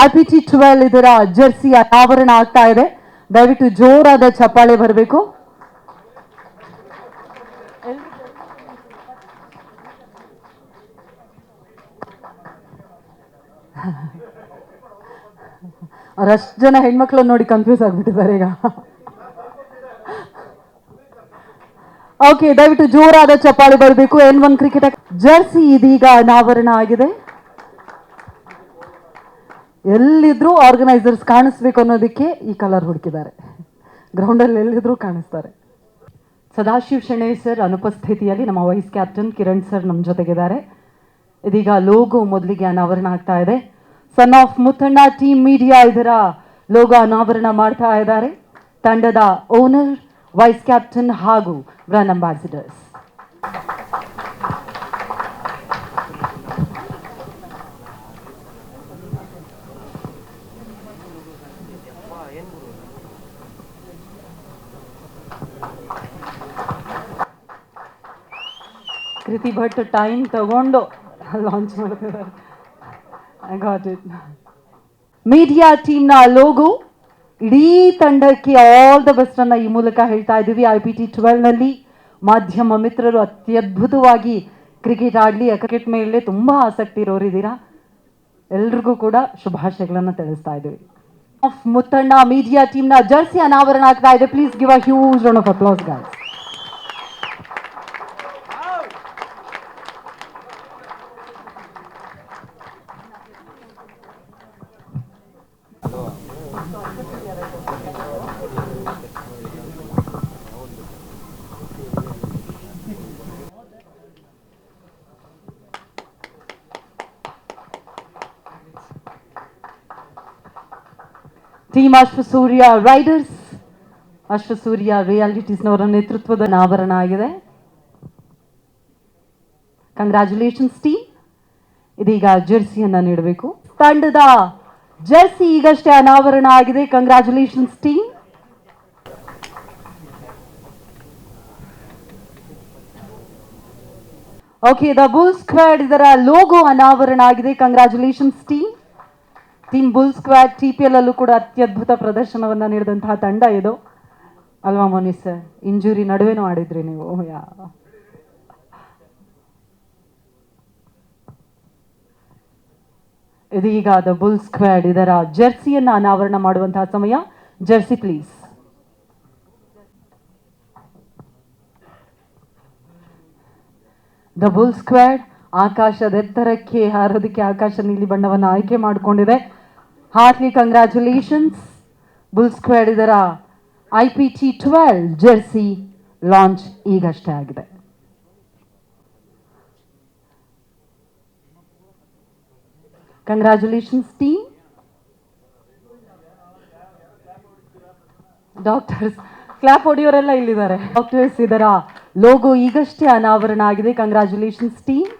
R P T twelve ಇದರ jersey ಅನಾವರಣ ಆಗ್ತಾ ಇದೆ. ದಯವಿಟ್ಟು ಜೋರಾದ ಚಪ್ಪಾಳೆ ಬರಬೇಕು. ಅವರಷ್ಟು ಜನ ಹೆಣ್ಮಕ್ಳು ನೋಡಿ ಕನ್ಫ್ಯೂಸ್ ಆಗ್ಬಿಟ್ಟಿದ್ದಾರೆ ಈಗ. ಓಕೆ ದಯವಿಟ್ಟು ಜೋರಾದ ಚಪ್ಪಾಳೆ ಬರಬೇಕು. ಎನ್ ಒನ್ ಕ್ರಿಕೆಟ್ ಜರ್ಸಿ ಇದೀಗ ಅನಾವರಣ ಆಗಿದೆ. ಎಲ್ಲಿದ್ರೂ ಆರ್ಗನೈಸರ್ಸ್ ಕಾಣಿಸ್ಬೇಕು ಅನ್ನೋದಕ್ಕೆ ಈ ಕಲರ್ ಹುಡುಕಿದ್ದಾರೆ. ಗ್ರೌಂಡಲ್ಲಿ ಎಲ್ಲಿದ್ರೂ ಕಾಣಿಸ್ತಾರೆ. ಸದಾಶಿವ್ ಶೆಣೆ ಸರ್ ಅನುಪಸ್ಥಿತಿಯಲ್ಲಿ ನಮ್ಮ ವೈಸ್ ಕ್ಯಾಪ್ಟನ್ ಕಿರಣ್ ಸರ್ ನಮ್ಮ ಜೊತೆಗಿದ್ದಾರೆ. ಇದೀಗ ಲೋಗೋ ಮೊದಲಿಗೆ ಅನಾವರಣ ಆಗ್ತಾ ಇದೆ. Son of Muthanna team media ಇದರ ಲೋಗೋ ಅನಾವರಣ ಮಾಡ್ತಾ ಇದ್ದಾರೆ. ತಂಡದ ಓನರ್ ವೈಸ್ ಕ್ಯಾಪ್ಟನ್ ಹಾಗೂ brand ambassadors Kriti Bhat time ತಗೊಂಡು ಲಾಂಚ್ ಮಾಡ್ತಿದ್ದಾರೆ ಐ ಗಾಟ್ ಇಟ್ ಮೀಡಿಯಾ ಟೀಮ್ನ ಲೋಗೋ ಇಡೀ ತಂಡಕ್ಕೆ ಆಲ್ ದ ಬೆಸ್ಟ್ ಅನ್ನ ಈ ಮೂಲಕ ಹೇಳ್ತಾ ಇದ್ದೀವಿ. ಐ ಪಿ ಟಿ ಟ್ವೆಲ್ನಲ್ಲಿ ಮಾಧ್ಯಮ ಮಿತ್ರರು ಅತ್ಯದ್ಭುತವಾಗಿ ಕ್ರಿಕೆಟ್ ಆಡಲಿ ಕ್ರಿಕೆಟ್ ಮೇಲೆ ತುಂಬ ಆಸಕ್ತಿ ಇರೋರಿದ್ದೀರಾ ಎಲ್ರಿಗೂ ಕೂಡ ಶುಭಾಶಯಗಳನ್ನು ತಿಳಿಸ್ತಾ ಇದ್ದೀವಿ. ಆಫ್ ಮುತ್ತಣ್ಣ ಮೀಡಿಯಾ ಟೀಮ್ನ ಜರ್ಸಿ ಅನಾವರಣ ಆಗ್ತಾ ಇದೆ. Please give a huge round of applause guys team Ashwasurya riders Ashwasurya ರಿಯಾಲಿಟೀಸ್ನವರ ನೇತೃತ್ವದ ಅನಾವರಣ ಆಗಿದೆ ಕಂಗ್ರ್ಯಾಚುಲೇಷನ್ಸ್ ಟೀಮ್ ಇದೀಗ ಜೆರ್ಸಿಯನ್ನ ನೀಡಬೇಕು. ತಂಡದ ಜೆರ್ಸಿ ಈಗಷ್ಟೇ ಅನಾವರಣ ಆಗಿದೆ. Congratulations team okay the bull squad ಇದರ ಲೋಗೋ ಅನಾವರಣ ಆಗಿದೆ. Congratulations team team bull squad T P L ಅಲ್ಲೂ ಕೂಡ ಅತ್ಯದ್ಭುತ ಪ್ರದರ್ಶನವನ್ನ ನೀಡಿದಂತಹ ತಂಡ ಇದು. ಅಲ್ವಾ ಮೋನಿ ಸರ್ ಇಂಜುರಿ ನಡುವೆನೂ ಆಡಿದ್ರಿ ನೀವು. ಯಾ. ಇದೀಗ ದ ಬುಲ್ ಸ್ಕ್ವಾಡ್ ಇದರ ಜರ್ಸಿಯನ್ನ ಅನಾವರಣ ಮಾಡುವಂತಹ ಸಮಯ. Jersey please the bull squad ಆಕಾಶದ ಎತ್ತರಕ್ಕೆ ಹಾರೋದಕ್ಕೆ ಆಕಾಶ ನೀಲಿ ಬಣ್ಣವನ್ನು ಆಯ್ಕೆ ಮಾಡಿಕೊಂಡಿದೆ. ಹಾರ್ಟ್ಲಿ ಕಂಗ್ರ್ಯಾಚುಲೇಷನ್ಸ್ ಬುಲ್ ಸ್ಕ್ವೇರ್ ಇದರ I P T twelve jersey launch ಈಗಷ್ಟೇ ಆಗಿದೆ. ಕಂಗ್ರ್ಯಾಚುಲೇಷನ್ಸ್ ಟೀಮ್ ಡಾಕ್ಟರ್ಸ್ ಕ್ಲಾಪ್ ಹೊಡೆಯೋರೆಲ್ಲ ಇಲ್ಲಿದ್ದಾರೆ. ಡಾಕ್ಟರ್ಸ್ ಇದರ ಲೋಗೋ ಈಗಷ್ಟೇ ಅನಾವರಣ ಆಗಿದೆ. ಕಂಗ್ರ್ಯಾಚುಲೇಷನ್ಸ್ ಟೀಮ್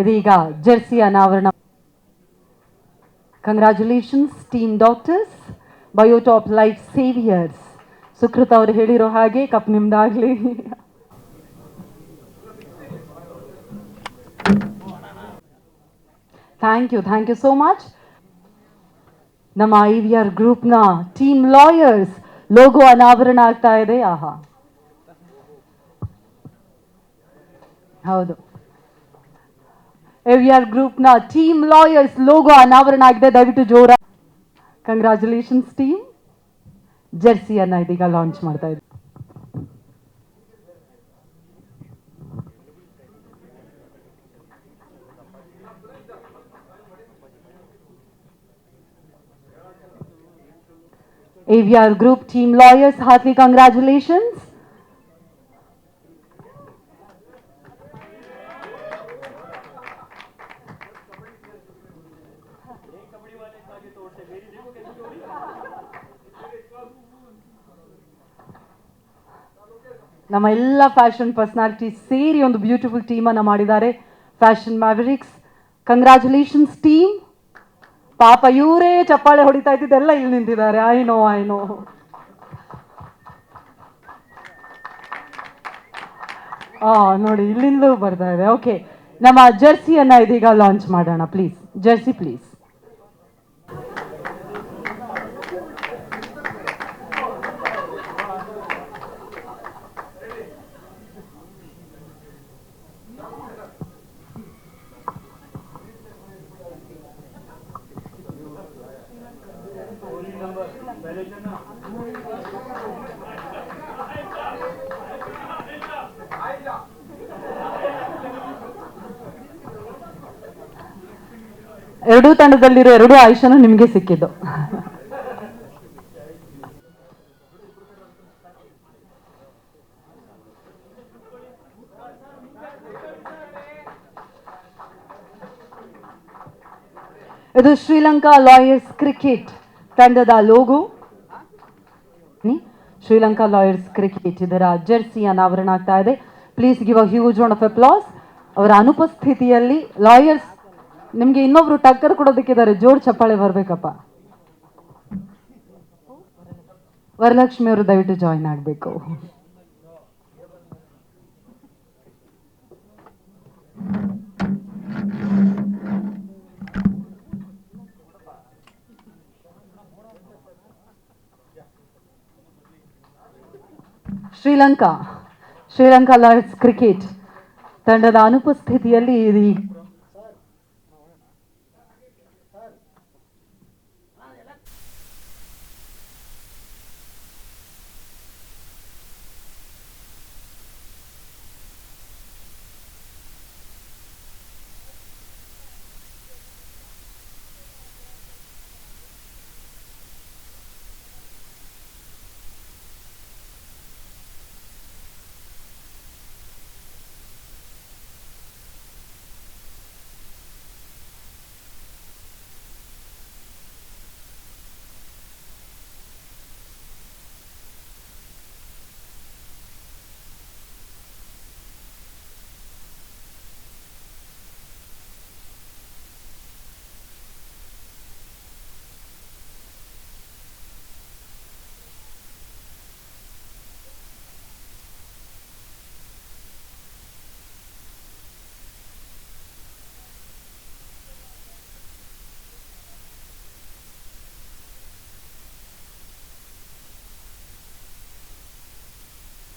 ಇದೀಗ ಜೆರ್ಸಿ ಅನಾವರಣ. Congratulations team doctors Biotop life saviours Sukrutha ಅವರು ಹೇಳಿರೋ ಹಾಗೆ cup ನಿಮ್ದಾಗ್ಲಿ. Thank you thank you so much ನಮ್ಮ ಐ ವಿ ಆರ್ ಗ್ರೂಪ್ನ ಟೀಮ್ ಲಾಯರ್ಸ್ ಲೋಗೋ ಅನಾವರಣ ಆಗ್ತಾ ಇದೆ, ಆಹಾ. ಹೌದು. ಐ ವಿ ಆರ್ ಗ್ರೂಪ್ನ ಟೀಮ್ ಲಾಯರ್ಸ್ ಲೋಗೋ ಅನಾವರಣ ಆಗಿದೆ ದಯವಿಟ್ಟು ಜೋರ. ಕಂಗ್ರ್ಯಾಚುಲೇಷನ್ಸ್ ಟೀಮ್ ಜೆರ್ಸಿಯನ್ನ ಇದೀಗ ಲಾಂಚ್ ಮಾಡ್ತಾ ಇದ್ದೀವಿ AVR Group Team Lawyers, heartily congratulations. ನಮ್ಮ ಎಲ್ಲ ಫ್ಯಾಷನ್ ಪರ್ಸ್ನಾಲಿಟಿ ಸೇರಿ ಒಂದು ಬ್ಯೂಟಿಫುಲ್ ಟೀಮನ್ನು ಮಾಡಿದ್ದಾರೆ. ಫ್ಯಾಷನ್ ಮ್ಯಾವರಿಕ್ಸ್ ಕಂಗ್ರ್ಯಾಚುಲೇಷನ್ಸ್ ಟೀಮ್ ಪಾಪ ಇವರೇ ಚಪ್ಪಾಳೆ ಹೊಡಿತಾ ಇದ್ದಿದ್ದೆಲ್ಲ ಇಲ್ಲಿ ನಿಂತಿದ್ದಾರೆ. ಐ ನೋ ಐ ನೋ ನೋಡಿ, ಇಲ್ಲಿಂದಲೂ ಬರ್ತಾ ಇದೆ. ಓಕೆ ನಮ್ಮ ಜರ್ಸಿಯನ್ನು ಇದೀಗ ಲಾಂಚ್ ಮಾಡೋಣ ಪ್ಲೀಸ್ ಜರ್ಸಿ ಪ್ಲೀಸ್ ಎರಡೂ ತಂಡದಲ್ಲಿರೋ ಎರಡೂ ಆಯುಷನು ನಿಮಗೆ ಸಿಕ್ಕಿದ್ದು. ಇದು ಶ್ರೀಲಂಕಾ ಲಾಯರ್ಸ್ ಕ್ರಿಕೆಟ್ ತಂಡದ ಲೋಗೋ. ಶ್ರೀಲಂಕಾ ಲಾಯರ್ಸ್ ಕ್ರಿಕೆಟ್ ಇದರ ಜರ್ಸಿ ಅನಾವರಣ ಆಗ್ತಾ ಇದೆ. Please give a huge one of applause ಅವರ ಅನುಪಸ್ಥಿತಿಯಲ್ಲಿ ಲಾಯರ್ಸ್ ನಿಮ್ಗೆ ಇನ್ನೊಬ್ರು ಟಕ್ಕರ್ ಕೊಡೋದಕ್ಕಿದ್ದಾರೆ, ಜೋರ್ ಚಪ್ಪಾಳೆ ಬರಬೇಕಪ್ಪ. ವರಲಕ್ಷ್ಮಿ ಅವರು ದಯವಿಟ್ಟು ಜಾಯಿನ್ ಆಗಬೇಕು. ಶ್ರೀಲಂಕಾ. ಶ್ರೀಲಂಕಾ ಲಾರ್ಡ್ಸ್ ಕ್ರಿಕೆಟ್ ತಂಡದ ಅನುಪಸ್ಥಿತಿಯಲ್ಲಿ